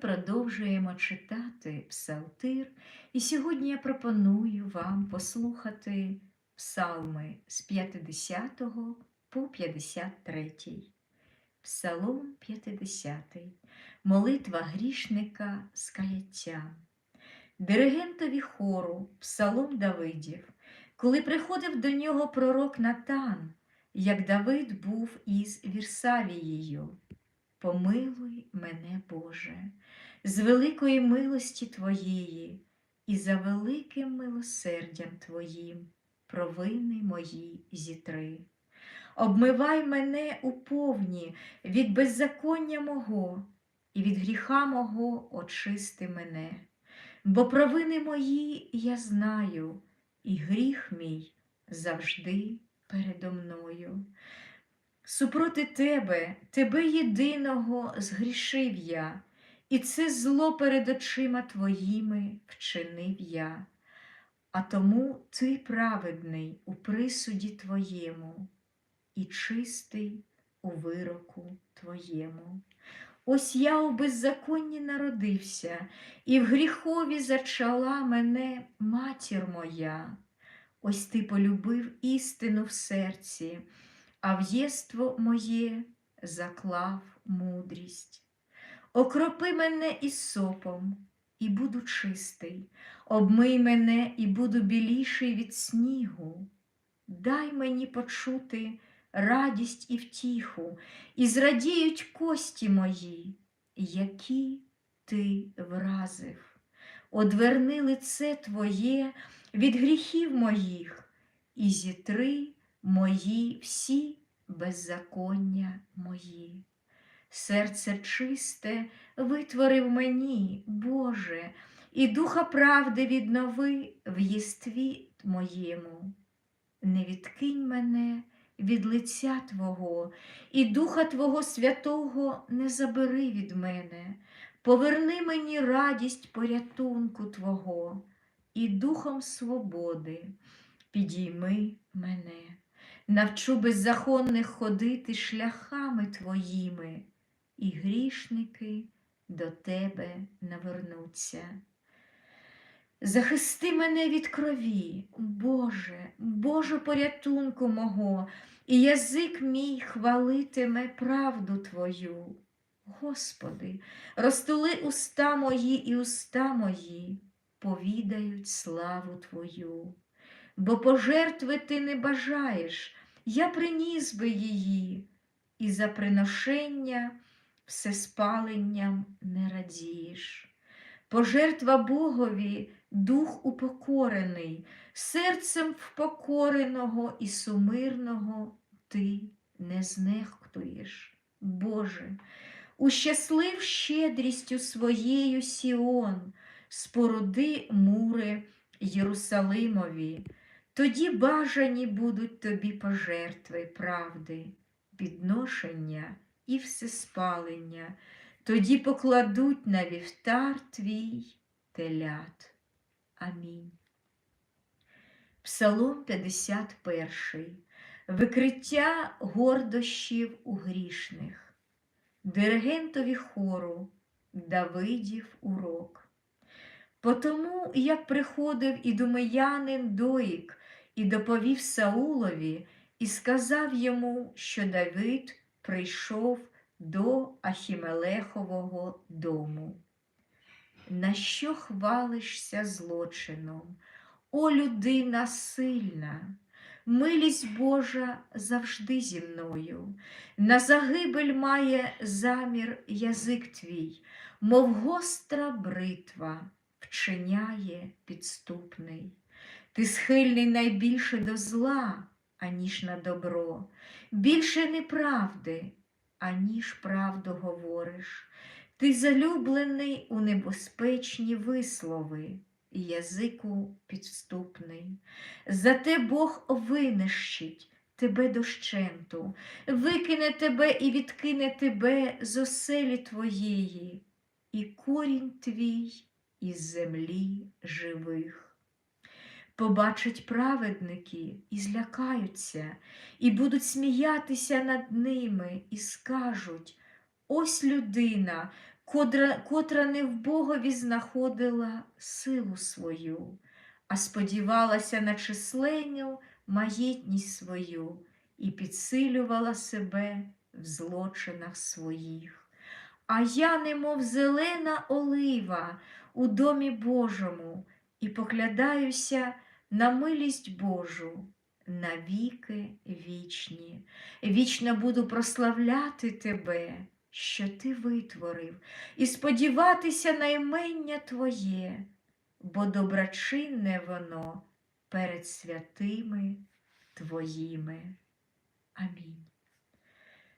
продовжуємо читати Псалтир, і сьогодні я пропоную вам послухати псалми з 50 по 53. Псалом 50. Молитва грішника з каяттям. Диригентові хору, псалом Давидів, коли приходив до нього пророк Натан, як Давид був із Вірсавією. Помилуй мене, Боже, з великої милості Твоєї і за великим милосердям Твоїм провини мої зітри. Обмивай мене у повні від беззаконня мого, і від гріха мого очисти мене, бо провини мої я знаю, і гріх мій завжди передо мною. Супроти тебе, тебе єдиного згрішив я, і це зло перед очима твоїми вчинив я. А тому ти праведний у присуді твоєму і чистий у вироку твоєму. Ось я у беззаконні народився, і в гріхові зачала мене матір моя. Ось ти полюбив істину в серці а в єство моє заклав мудрість. Окропи мене із сопом, і буду чистий, обмий мене і буду біліший від снігу. Дай мені почути радість і втіху, і зрадіють кості мої, які ти вразив. Одверни лице Твоє від гріхів моїх, і зітри мої всі беззаконня мої. Серце чисте витворив мені, Боже, і духа правди віднови в єстві моєму. Не відкинь мене від лиця Твого, і Духа Твого Святого не забери від мене, поверни мені радість порятунку Твого і духом свободи підійми мене навчу беззаконних ходити шляхами твоїми, і грішники до тебе навернуться. Захисти мене від крові, Боже, Боже порятунку мого, і язик мій хвалитиме правду Твою. Господи, розтули уста мої і уста мої, повідають славу Твою, бо пожертви ти не бажаєш, я приніс би її, і за приношення всеспаленням не радієш. Пожертва Богові дух упокорений, серцем впокореного і сумирного ти не знехтуєш. Боже, ущаслив щедрістю своєю Сіон, споруди мури Єрусалимові. Тоді бажані будуть тобі пожертви правди, підношення і всеспалення, тоді покладуть на вівтар твій телят. Амінь. Псалом 51. Викриття гордощів у грішних, диригентові хору Давидів урок. Потому, як приходив і думиянин доїк, і доповів Саулові і сказав йому, що Давид прийшов до Ахімелехового дому. На що хвалишся злочином? О, людина сильна, милість Божа завжди зі мною, на загибель має замір язик твій, мов гостра бритва вчиняє підступний. Ти схильний найбільше до зла, аніж на добро, більше неправди, аніж правду говориш. Ти залюблений у небезпечні вислови, і язику підступний. Зате Бог винищить тебе дощенту, викине тебе і відкине тебе з оселі твоєї, і корінь твій із землі живих побачать праведники і злякаються, і будуть сміятися над ними, і скажуть ось людина, котра, котра не в Богові знаходила силу свою, а сподівалася на численню маєтність свою і підсилювала себе в злочинах своїх. А я, немов зелена олива у домі Божому, і поглядаюся на милість Божу на віки вічні. Вічно буду прославляти тебе, що ти витворив, і сподіватися на імення Твоє, бо доброчинне воно перед святими Твоїми. Амінь.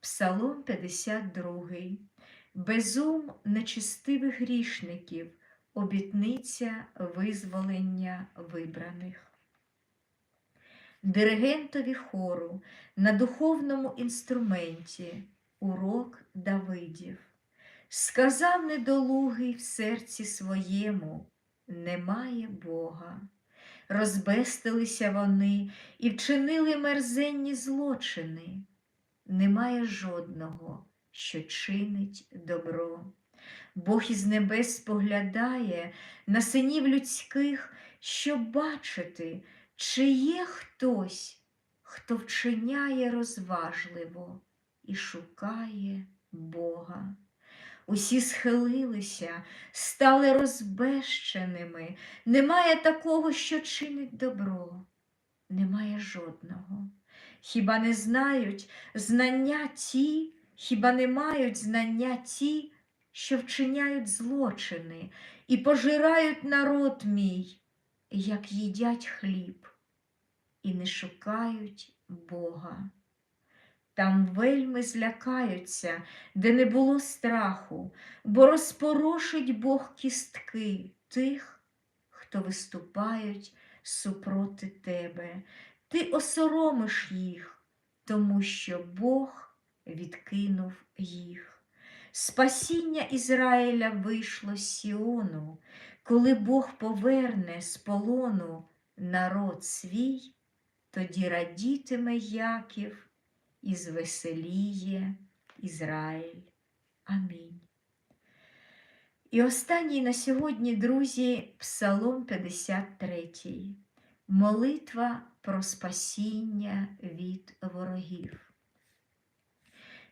Псалом 52. Безум нечистивих грішників, обітниця визволення вибраних. Диригентові хору на духовному інструменті урок Давидів. Сказав недолугий в серці своєму немає Бога. Розбестилися вони і вчинили мерзенні злочини. Немає жодного, що чинить добро. Бог із небес споглядає на синів людських, щоб бачити, чи є хтось, хто вчиняє розважливо і шукає Бога. Усі схилилися, стали розбещеними. Немає такого, що чинить добро, немає жодного. Хіба не знають знання ті, хіба не мають знання ті, що вчиняють злочини і пожирають народ мій, як їдять хліб, і не шукають Бога. Там вельми злякаються, де не було страху, бо розпорошить Бог кістки тих, хто виступають супроти тебе. Ти осоромиш їх, тому що Бог відкинув їх. Спасіння Ізраїля вийшло з Сіону, коли Бог поверне з полону народ свій, тоді радітиме Яків і звеселіє Ізраїль. Амінь. І останній на сьогодні, друзі, Псалом 53. Молитва про спасіння від ворогів.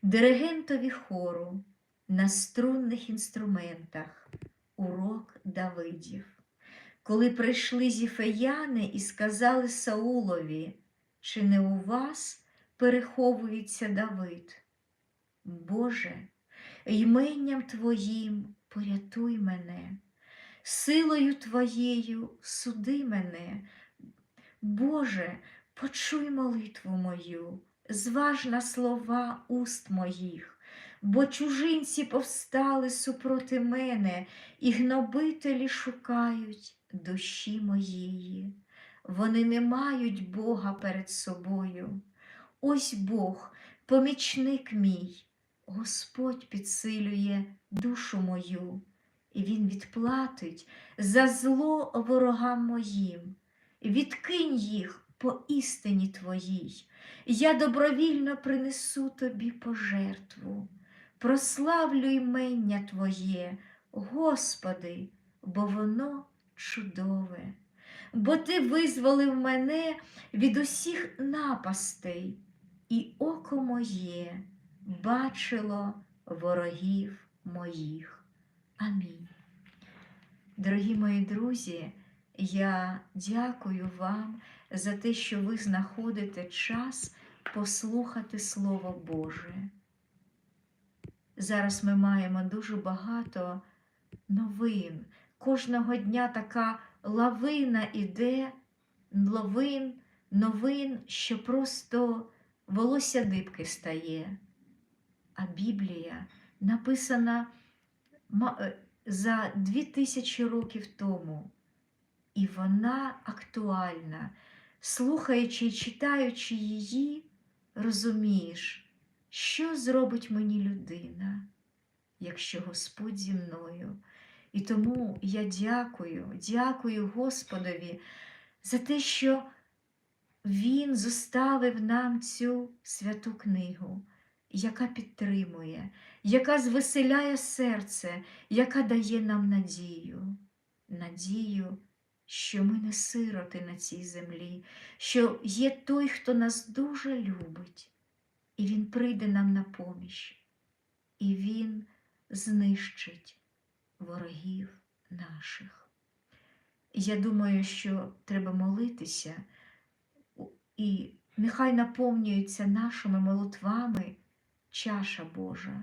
Диригентові хору на струнних інструментах урок Давидів. Коли прийшли зіфеяни і сказали Саулові, чи не у вас переховується Давид? Боже, йменням Твоїм порятуй мене, силою Твоєю суди мене. Боже, почуй молитву мою, зваж на слова уст моїх, бо чужинці повстали супроти мене, і гнобителі шукають душі моєї. Вони не мають Бога перед собою. Ось Бог, помічник мій, Господь підсилює душу мою, і Він відплатить за зло ворогам моїм. Відкинь їх по істині Твоїй, я добровільно принесу Тобі пожертву, прославлю імення Твоє, Господи, бо воно чудове, бо Ти визволив мене від усіх напастей, і око моє бачило ворогів моїх. Амінь. Дорогі мої друзі, я дякую вам за те, що ви знаходите час послухати Слово Боже. Зараз ми маємо дуже багато новин. Кожного дня така лавина іде, лавин, новин, що просто волосся дибки стає. А Біблія написана за дві тисячі років тому. І вона актуальна. Слухаючи і читаючи її, розумієш, що зробить мені людина, якщо Господь зі мною. І тому я дякую, дякую Господові за те, що Він зоставив нам цю святу книгу, яка підтримує, яка звеселяє серце, яка дає нам надію, надію, що ми не сироти на цій землі, що є той, хто нас дуже любить, і Він прийде нам на поміч, і Він знищить ворогів наших. Я думаю, що треба молитися, і нехай наповнюється нашими молитвами чаша Божа.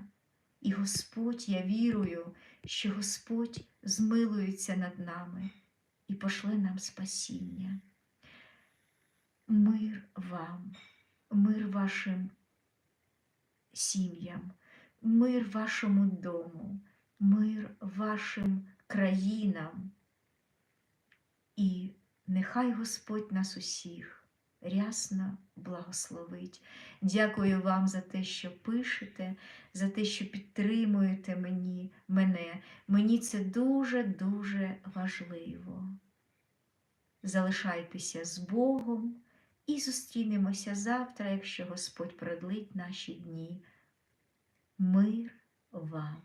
І Господь, я вірую, що Господь змилується над нами і пошле нам спасіння. Мир вам, мир вашим сім'ям, мир вашому дому, мир вашим країнам. І нехай Господь нас усіх рясно благословить. Дякую вам за те, що пишете, за те, що підтримуєте мені, мене. Мені це дуже-дуже важливо. Залишайтеся з Богом і зустрінемося завтра, якщо Господь продлить наші дні. Мир вам!